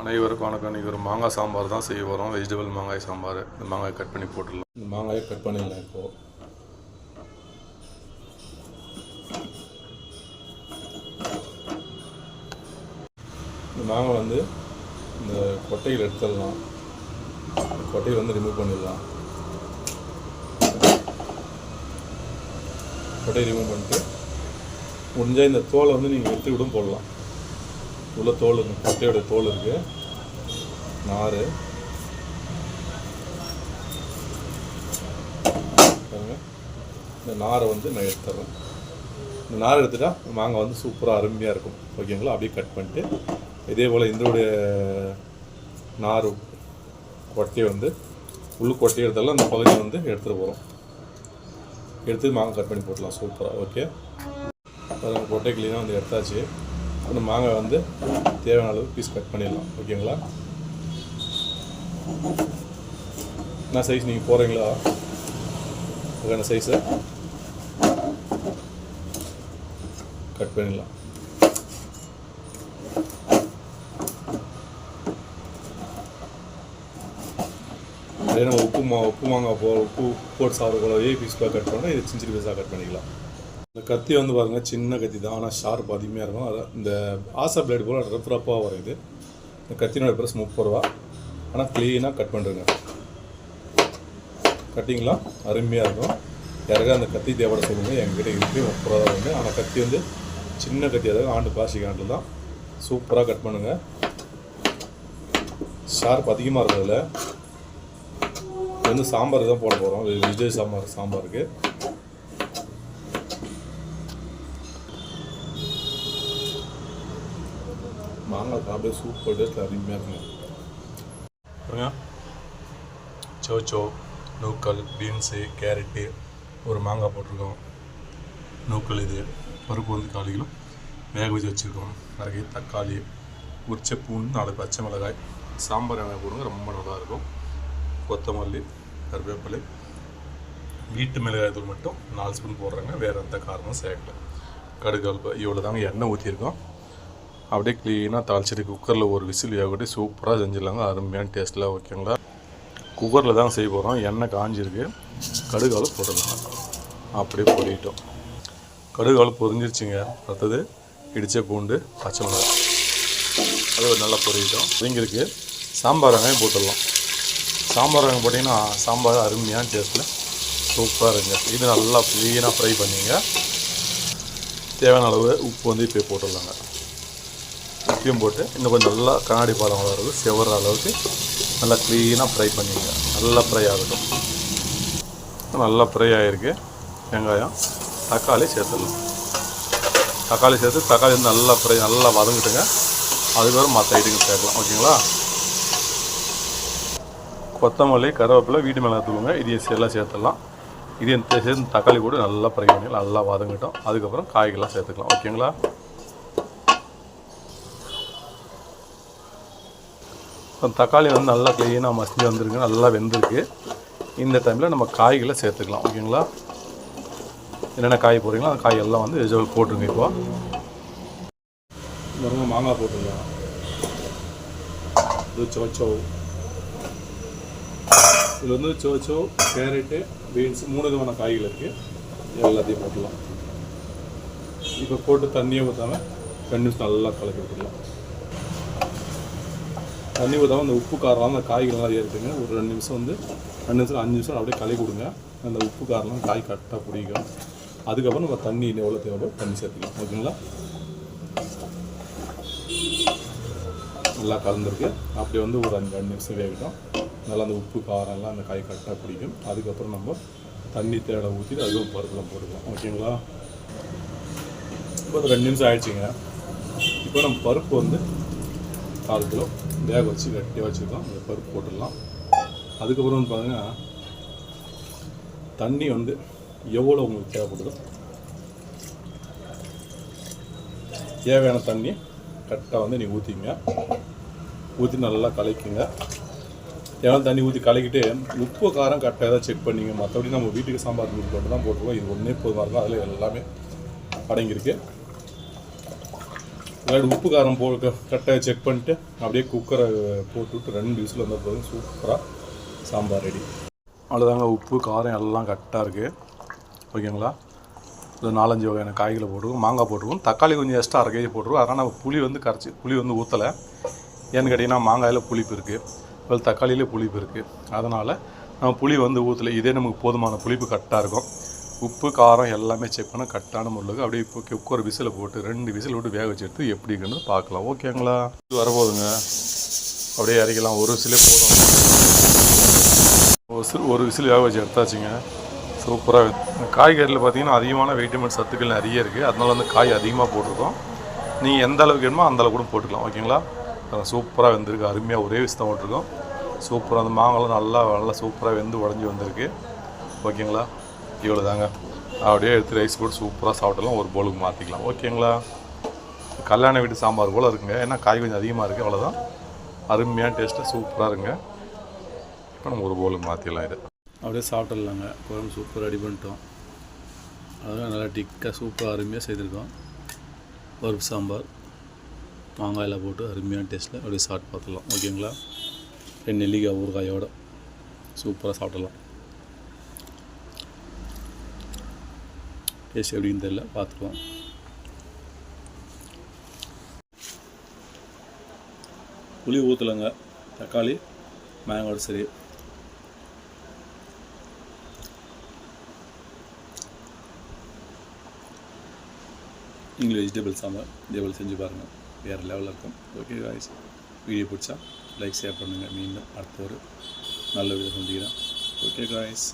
அனைவருக்கும் வணக்கம். இன்றைக்கி ஒரு மாங்காய் சாம்பார் தான் செய்ய போகிறோம் வெஜிடபிள் மாங்காய் சாம்பார். இந்த மாங்காயை கட் பண்ணி போட்டுடலாம். இந்த மாங்காயை கட் பண்ணிடலாம் இப்போது இந்த மாங்காய் வந்து இந்த கொட்டையில் எடுத்துடலாம். இந்த கொட்டையை வந்து ரிமூவ் பண்ணிடலாம். கொட்டையை ரிமூவ் பண்ணிட்டு முடிஞ்சால் இந்த தோலை வந்து நீங்கள் எடுத்து விடும் போடலாம். உள்ள தோல் இருக்கு கொட்டையோட தோல் இருக்கு. நார் இந்த நாரை வந்து நான் எடுத்துட்றேன் இந்த நார் எடுத்துட்டா மாங்காய் வந்து சூப்பராக அருமையாக இருக்கும். ஓகேங்களா அப்படியே கட் பண்ணிட்டு இதே போல் இதோடைய நார் கொட்டையை வந்து உள்ளு கொட்டையை எடுத்தாலும் அந்த பகுதியை வந்து எடுத்துகிட்டு போகிறோம் எடுத்து மாங்காய் கட் பண்ணி போட்டலாம் சூப்பராக ஓகே கொட்டை கிளீனாக வந்து எடுத்தாச்சு. அந்த மாங்காய் வந்து தேவையான அளவு பீஸ் கட் பண்ணிடலாம். ஓகேங்களா? என்ன சைஸ் நீங்கள் போகிறீங்களா அதுக்கான சைஸை கட் பண்ணிடலாம். அதே நம்ம உப்பு மா உப்பு மாங்காய் போ உப்பு போட்டு சாப்பிடக்கூட பீஸ் பீஸ்லாம் கட் பண்ணால் இது சின்ன சின்ன பீஸாக கட் பண்ணிக்கலாம். இந்த கத்தி வந்து பாருங்கள் சின்ன கத்தி தான். ஆனால் ஷார்ப் அதிகமாக இருக்கும். அதான் இந்த ஆசா பிளேடு போல் ரஃப் ரஃப்பாக வரும் இது. இந்த கத்தினோட ப்ரெஸ் முப்பது ரூபா. ஆனால் க்ளீனாக கட் பண்ணுறேங்க கட்டிங்லாம் அருமையாக இருக்கும். யாருக்கா அந்த கத்தி தேவைப்பட சொல்லுங்கள் எங்ககிட்ட இருக்குது முப்பது ரூபா தான் வந்து. ஆனால் கத்தி வந்து சின்ன கத்தி. அதாவது ஆண்டு பிளாஸ்டிக் ஆண்டு தான். சூப்பராக கட் பண்ணுங்கள் ஷார்ப் அதிகமாக இருக்கிறதுல வந்து சாம்பார் தான் போட போகிறோம் விஜய் சாம்பார் சாம்பாருக்கு. மாங்காய் சாப்பிட்டு சூப்பர் டேஸ்ட் அருமையாக இருக்குங்க. சோச்சோ நூக்கல் பீன்ஸு கேரட்டு ஒரு மாங்காய் போட்டிருக்கோம். நூக்கல் இது. பருப்பு வந்து காலிகளும் வேக வச்சு வச்சுருக்கோம். நிறைய தக்காளி உரிச்ச பூண்டு நாலு பச்சை மிளகாய் சாம்பார் எண்ணெய் போடுங்க ரொம்ப நல்லா இருக்கும் கொத்தமல்லி கருவேப்பிலை வீட்டு மிளகாய் தூள் மட்டும் நாலு ஸ்பூன் போடுறாங்க. வேறு எந்த காரணமும் சேர்க்கல. கடுகு இவ்வளோ தாங்க எண்ணெய் ஊற்றிருக்கோம் அப்படியே க்ளீனாக தாளிச்சிட்டு குக்கரில் ஒரு விசில் ஆகிட்டு சூப்பராக செஞ்சிடலாங்க. அருமையான டேஸ்ட்டில் ஓகேங்களா குக்கரில் தான் செய்ய போகிறோம் எண்ணெய் காஞ்சிருக்கு. கடுகால் போட்டுடலாம். அப்படியே பொறிட்டோம் கடுகால் பொரிஞ்சிருச்சுங்க. அடுத்தது இடித்த பூண்டு பச்சை மிளகாய். அது ஒரு நல்லா பொறிட்டோம் இங்கிருக்கு சாம்பார் வெங்காயம் போட்டுடலாம். சாம்பார் வெங்காயம் போட்டிங்கன்னா சாம்பார் அருமையான டேஸ்ட்டில் சூப்பராக இருங்க இது நல்லா க்ளீனாக ஃப்ரை பண்ணிங்க. தேவையான அளவு உப்பு வந்து இப்போ போட்டுடலாங்க. உப்பியும் போட்டு இன்னும் கொஞ்சம் நல்லா கண்ணாடி பாலம் வளர்றது செவற அளவுக்கு நல்லா க்ளீனாக ஃப்ரை பண்ணிங்க. நல்லா ஃப்ரை ஆகட்டும். நல்லா ஃப்ரை ஆகிருக்கு வெங்காயம் தக்காளி சேர்த்துடலாம். தக்காளி சேர்த்து தக்காளி வந்து நல்லா ஃப்ரை நல்லா வதங்கிட்டுங்க. அதுக்கப்புறம் மற்ற ஐட்டங்கள் சேர்க்கலாம். ஓகேங்களா? கொத்தமல்லி கருவேப்பிலை வீட்டு மிளகாய் தூளுங்க இதையும் எல்லாம் சேர்த்துடலாம். இதையும் சேர்த்து தக்காளி கூட நல்லா ஃப்ரை பண்ணிக்கலாம். நல்லா வதங்கட்டும். அதுக்கப்புறம் காய்கறிலாம் சேர்த்துக்கலாம். ஓகேங்களா? தக்காளி வந்து நல்லா க்ளீனாக மசிஞ்சு வந்திருக்கு நல்லா வெந்திருக்கு. இந்த டைமில் நம்ம காய்களை சேர்த்துக்கலாம் ஓகேங்களா என்னென்ன காய் போடுறீங்களோ அந்த காய் எல்லாம் வந்து வெஜிடபிள் போட்டுருங்க இப்போ. பாருங்க மாங்காய் போட்டுருங்க இது சோச்சோ இதில் வந்து சோச்சோ கேரட்டு பீன்ஸ் மூணு விதமான காய்கள் இருக்குது எல்லாத்தையும் போட்டுடலாம் இப்போ போட்டு தண்ணியை ஊற்றாம ரெண்டு நிமிஷம் நல்லா கலக்கி விட்டுடலாம் தண்ணி ஊற்றாமல் அந்த உப்பு காரம்லாம் அந்த காய்கறிலாம் ஏறுதுங்க ஒரு ரெண்டு நிமிஷம் வந்து ரெண்டு நிமிஷம் அஞ்சு நிமிஷம் அப்படியே கலக்கி கொடுங்க. அந்த உப்பு காரம்லாம் காய் கரெக்டாக பிடிக்கும் அதுக்கப்புறம் நம்ம தண்ணி எவ்வளோ தேவையோ தண்ணி சேர்த்துக்கலாம். ஓகேங்களா? நல்லா கலந்துருக்கு. அப்படி வந்து ஒரு அஞ்சு ரெண்டு நிமிஷம் வேகட்டும். நல்லா அந்த உப்பு காரம் எல்லாம் அந்த காய் கரெக்டாக பிடிக்கும் அதுக்கப்புறம் நம்ம தண்ணி தேட ஊற்றிட்டு அதுவும் பருப்புலாம் போட்டுக்கலாம். ஓகேங்களா? இப்போ ஒரு ரெண்டு நிமிஷம் ஆயிடுச்சுங்க. இப்போ நம்ம பருப்பு வந்து கால் கிலோ வேக வச்சு கட்டியாக வச்சுருக்கோம். அந்த பருப்பு போட்டுடலாம். அதுக்கப்புறம் வந்து பார்த்தீங்கன்னா தண்ணி வந்து எவ்வளோ உங்களுக்கு தேவைப்படுதோ. தேவையான தண்ணி கரெக்டாக வந்து நீங்கள் ஊற்றிங்க ஊற்றி நல்லா கலக்கிங்க. தேவையான தண்ணி ஊற்றி கலக்கிட்டு உப்பு காரம் கரெக்டாக ஏதாவது செக் பண்ணிங்க. மற்றபடி நம்ம வீட்டுக்கு சாம்பார் மீன் போட்டு தான் போட்டுருவோம் இது ஒன்றே போதுமாக இருக்கும் அதில் எல்லாமே அடங்கியிருக்கு. அதாவது உப்பு காரம் போ கரெக்டாக செக் பண்ணிட்டு அப்படியே குக்கரை போட்டுவிட்டு ரெண்டு விசில் வந்த போதும். சூப்பராக சாம்பார் ரெடி அவ்வளோதாங்க உப்பு காரம் எல்லாம் கரெக்டாக இருக்குது ஓகேங்களா? இது நாலஞ்சு வகையான காய்களை போட்டுருவோம் மாங்காய் போட்டுருவோம் தக்காளி கொஞ்சம் எக்ஸ்ட்ரா அரை கேஜி போட்டுருவோம் அதனால் நம்ம புளி வந்து கரைச்சி புளி வந்து ஊற்றலை ஏன்னு கேட்டிங்கன்னா மாங்காயில் புளிப்பு இருக்குது அதில் தக்காளியிலே புளிப்பு இருக்குது அதனால் நம்ம புளி வந்து ஊற்றலை இதே நமக்கு போதுமான புளிப்பு கரெக்டாக இருக்கும். உப்பு காரம் எல்லாமே செக் பண்ண கரெக்டான முறையில் அப்படியே இப்போ குக்கர் விசில் போட்டு ரெண்டு விசில் விட்டு வேக வச்சு எடுத்து எப்படி இருக்குன்னு பார்க்கலாம். ஓகேங்களா இது வரப்போகுதுங்க. அப்படியே இறக்கலாம் ஒரு விசிலே போதும். ஒரு விசில் ஒரு விசில் வேக வச்சு எடுத்தாச்சுங்க. சூப்பராக காய்கறியில் பார்த்தீங்கன்னா அதிகமான வைட்டமின் சத்துக்கள் நிறைய இருக்குது அதனால வந்து காய் அதிகமாக போட்டிருக்கோம். நீங்கள் எந்த அளவுக்கு வேணுமோ அந்த அளவுக்கு கூட போட்டுக்கலாம். ஓகேங்களா சூப்பராக வெந்திருக்கு. அருமையாக ஒரே விஷயம் போட்டிருக்கோம். சூப்பராக அந்த மாங்கலாம் நல்லா நல்லா சூப்பராக வெந்து உடஞ்சி வந்திருக்கு. ஓகேங்களா இவ்வளோ தாங்க. அப்படியே எடுத்து ரைஸ் போட்டு சூப்பராக சாப்பிட்டலாம் ஒரு பவுலுக்கு மாற்றிக்கலாம் ஓகேங்களா கல்யாண வீட்டு சாம்பார் போல் இருக்குங்க. ஏன்னா காய் கொஞ்சம் அதிகமாக இருக்குது அவ்வளோதான் அருமையான டேஸ்ட்டாக சூப்பராக இருக்குங்க. இப்போ நம்ம ஒரு பவுலுக்கு மாற்றிடலாம் இது. அப்படியே சாப்பிட்டுடலாங்க. குழம்பு சூப்பராக ரெடி பண்ணிட்டோம். அதெல்லாம் நல்லா டிக்காக சூப்பராக அருமையாக செய்திருக்கோம். பருப்பு சாம்பார் மாங்காயில் போட்டு அருமையான டேஸ்ட்டில் அப்படியே சாப்பிட்டு பார்த்துடலாம். ஓகேங்களா ரெண்டு நெல்லிக்காய் ஊறுகாயோடு சூப்பராக சாப்பிடலாம் டேஸ்ட் எப்படின்னு தெரியல பார்த்துக்குவோம் புளி ஊற்றலைங்க தக்காளி மேங்கோட சரி. நீங்கள் வெஜிடபிள் சாம்பார் இதேபோல் செஞ்சு பாருங்கள் வேறு லெவலில் இருக்கும். ஓகே காய்ஸ் வீடியோ பிடிச்சா லைக் ஷேர் பண்ணுங்கள் மீண்டும் அடுத்த ஒரு நல்ல வீடியோ சந்திக்கிறேன். Okay guys